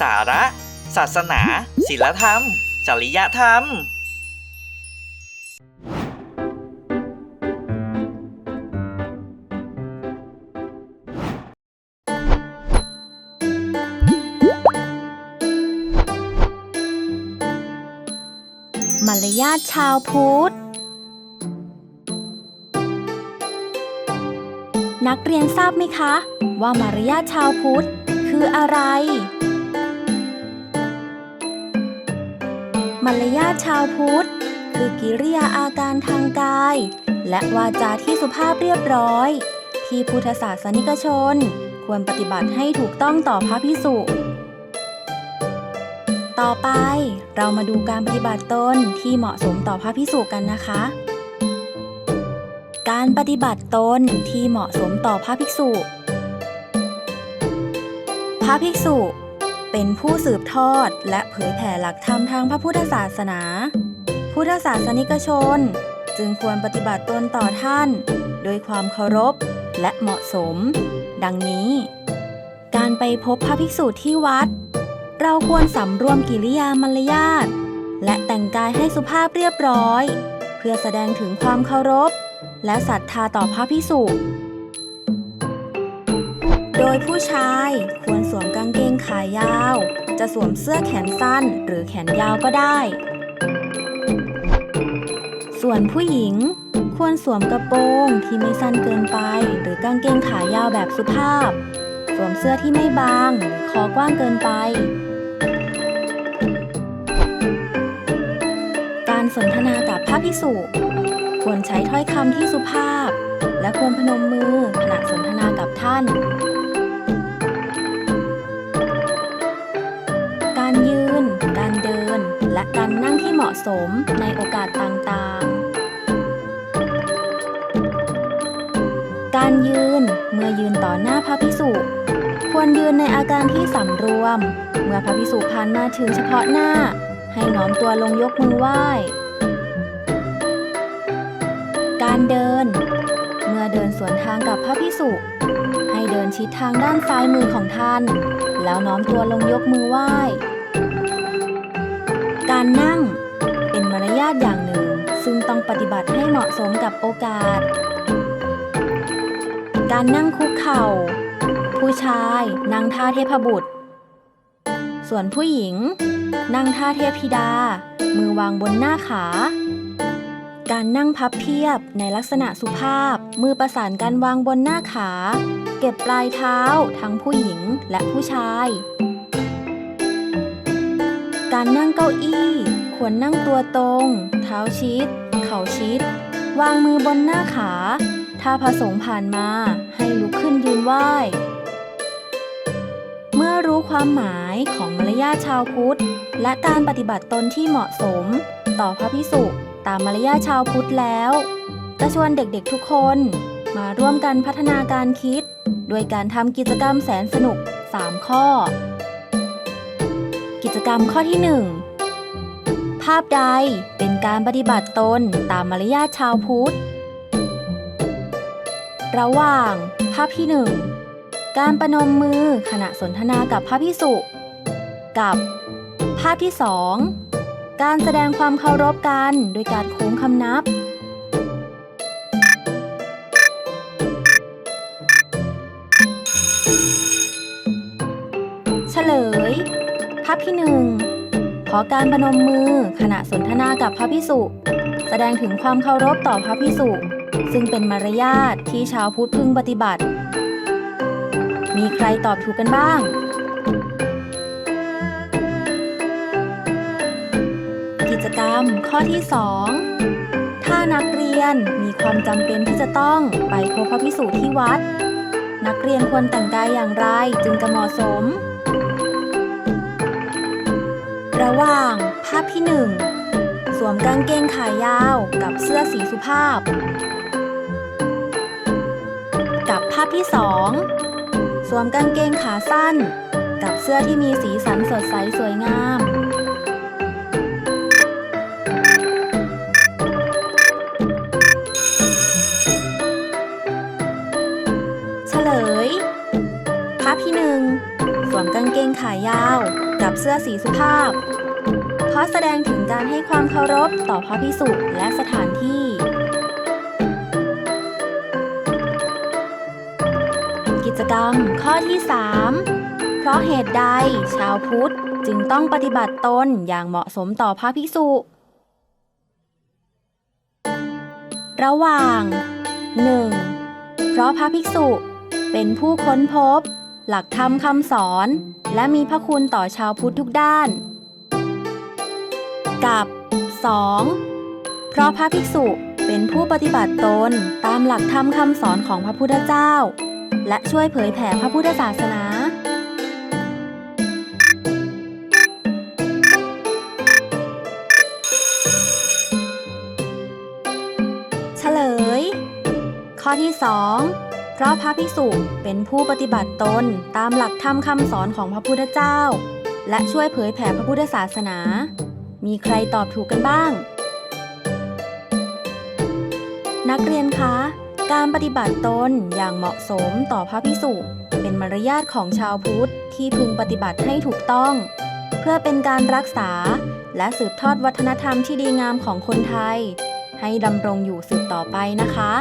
สาระ ศาสนา ศิลธรรม จริยธรรม มารยาทชาวพุทธ นักเรียนทราบไหมคะ ว่ามารยาทชาวพุทธคืออะไร มารยาทชาวพุทธ คือกิริยาอาการทางกาย และวาจาที่สุภาพเรียบร้อย ที่พุทธศาสนิกชน ควรปฏิบัติให้ถูกต้องต่อพระพิสุต่อไปเรามาดูการปฏิบัติตนที่เหมาะสมต่อพระพิสุกันนะคะ การปฏิบัติตนที่เหมาะสมต่อพระภิกษุ พระภิกษุ เป็นผู้สืบทอดและเผยแผ่หลักธรรมทางพระพุทธศาสนา พุทธศาสนิกชน จึงควรปฏิบัติตนต่อท่าน โดยความเคารพและเหมาะสม ดังนี้ การไปพบพระภิกษุที่วัด เราควรสำรวมกิริยามารยาทและแต่งกายให้สุภาพเรียบร้อย เพื่อแสดงถึงความเคารพ และศรัทธาต่อพระพิสุ โดยผู้ชายควรสวมกางเกงขายาว จะสวมเสื้อแขนสั้นหรือแขนยาวก็ได้ ส่วนผู้หญิงควรสวมกระโปรงที่ไม่สั้นเกินไป หรือกางเกงขายาวแบบสุภาพ สวมเสื้อที่ไม่บางหรือคอกว้างเกินไป การสนทนากับพระภิกษุควรใช้ถ้อยคำที่สุภาพ และควรพนมมือขณะสนทนากับท่าน การนั่งที่เหมาะสมในโอกาสต่างๆ การยืนเมื่อยืนต่อหน้าพระภิกษุควรยืนในอาการที่สำรวม เมื่อพระภิกษุผ่านมาถึงเฉพาะหน้า ให้น้อมตัวลงยกมือไหว้ การเดิน เมื่อเดินสวนทางกับพระภิกษุให้เดินชิดทางด้านซ้ายมือของท่าน แล้วน้อมตัวลงยกมือไหว้ การนั่ง เป็นมารยาทอย่างหนึ่ง ซึ่งต้องปฏิบัติให้เหมาะสมกับโอกาส การนั่งคุกเข่า ผู้ชายนั่งท่าเทพบุตร ส่วนผู้หญิง นั่งท่าเทพธิดา มือวางบนหน้าขา การนั่งพับเพียบในลักษณะสุภาพ มือประสานกันวางบนหน้าขา เก็บปลายเท้าทั้งผู้หญิงและผู้ชาย การนั่งเก้าอี้ ควรนั่งตัวตรง เท้าชิด เข่าชิด วางมือบนหน้าขา ถ้าพระสงฆ์ผ่านมาให้ลุกขึ้นยืนไหว้ เมื่อรู้ความหมายของมารยาทชาวพุทธ และการปฏิบัติตนที่เหมาะสม ต่อพระพิสุตามมารยาทชาวพุทธแล้วจะชวนเด็กๆทุกคนมาร่วมกันพัฒนาการคิดโดยการทำกิจกรรมแสนสนุก 3 ข้อ กิจกรรมข้อที่ 1 ภาพใดเป็นการปฏิบัติตนตามมารยาทชาวพุทธ ระหว่าง ภาพที่ 1 การประนมมือขณะสนทนากับพระพิสุ กับ ภาพที่ 2 การแสดงความเคารพกันโดยการโค้งคำนับาพที่หนึ่งขอการประนมมือขณะสนทนากับพระพิสุ แสดงถึงความเคารพต่อพระพิสุ ซึ่งเป็นมารยาทที่ชาวพุทธพึงปฏิบัติ มีใครตอบถูกกันบ้าง กิจกรรมข้อที่2ถ้านักเรียนมีความจำเป็นที่จะต้องไปพบพระพิสุที่วัด นักเรียนควรแต่งกายอย่างไรจึงจะเหมาะสม ระหว่างภาพที่1สวมกางเกงขายาวกับเสื้อสีสุภาพ กับภาพที่2สวมกางเกงขาสั้น กับเสื้อที่มีสีสันสดใสสวยงาม เฉลย ภาพที่หนึ่งสวมกางเกงขายาว กับเสื้อสีสุภาพ เพราะแสดงถึงการให้ความเคารพต่อพระพิสุและสถานที่กิจกรรมข้อที่ 3 เพราะเหตุใด ชาวพุทธจึงต้องปฏิบัติตนอย่างเหมาะสมต่อพระภิกษุ ระหว่าง 1. เพราะพระภิกษุเป็นผู้ค้นพบ หลักธรรมคำสอน และมีพระคุณต่อชาวพุทธทุกด้าน กับ 2. เพราะพระภิกษุเป็นผู้ปฏิบัติตนตามหลักธรรมคำสอนของพระพุทธเจ้า และช่วยเผยแผ่พระพุทธศาสนาเฉลย ข้อที่ 2 เพราะพระภิกษุเป็นผู้ปฏิบัติตนตามหลักธรรมคำสอนของพระพุทธเจ้า และช่วยเผยแผ่พระพุทธศาสนา มีใครตอบถูกกันบ้าง นักเรียนคะ การปฏิบัติตนอย่างเหมาะสมต่อพระภิกษุเป็นมารยาทของชาวพุทธที่พึงปฏิบัติให้ถูกต้อง เพื่อเป็นการรักษาและสืบทอดวัฒนธรรมที่ดีงามของคนไทย ให้ดำรงอยู่สืบต่อไปนะคะ